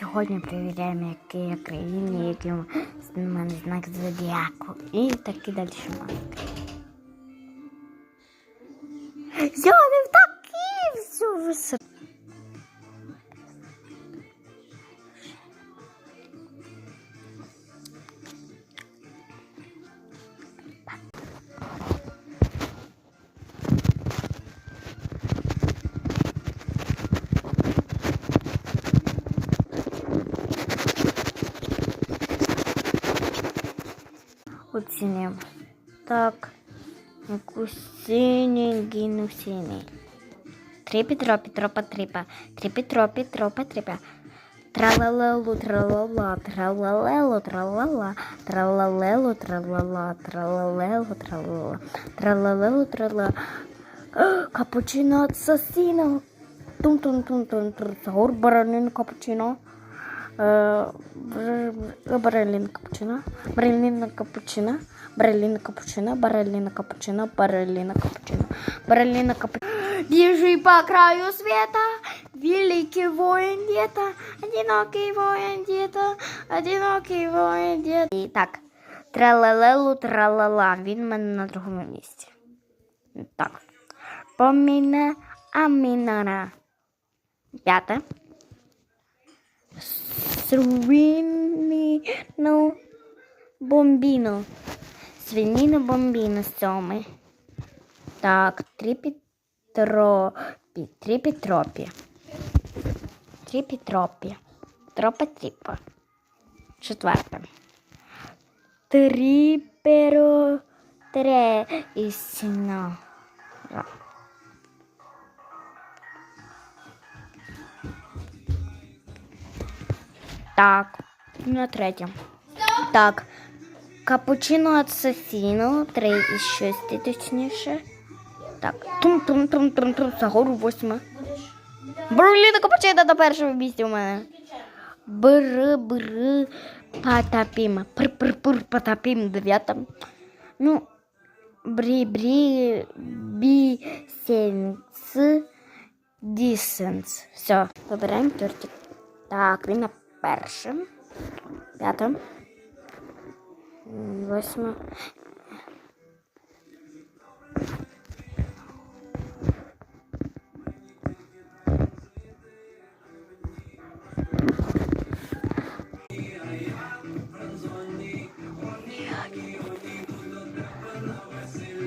Сьогодні перевіряємо, які я країни, які у мене знак зодіаку. І такі далі маски. Я не в такий всю висо. Оцінимо. Так. Якусь синенький, ну синій. Трипі, тропі, тропа, трипа. Трипі, тропі, тропа, трипа. Тралалелу, тралала, тралалелу, тралала, тралалелу, тралала, тралалелу, тралала, тралалелу, тралала. Капучино асасіно. Тум-тум-тум-тум-тум. Сагур баранин капучино. Барелін капучино. Бареліна капучино. Бареліна капучино. Бареліна капучино. Бареліна капучино. Бареліна капучино. Бежи по краю света, великий воин где-то, одинокий воин где-то, одинокий воин где-то. І так, тралалелу, тралала, він мене на другому місці. Так. Поміне амінара. П'яте. Свиніно бомбіно. Свиніно бомбіно сьомий. Так, тріпітропі. Тріпітропі. Тріпітропі. Тропа тріпа. Четверте. Тріперо тре Так, на третє. Так. Капучино асасіно, три і шості, точніше. Так. Тум-тум-тум-тум-тум. Загору восьме. Бруліна капучино на першому місці у мене. Бр, бр, патапім. Пр, пр, пр, патапім дев'ята. Ну, брі, брі, бі, сенс, дісенс. Все, вибираємо тортик. Так, він на першим, п'ятим, восьмим. Thank.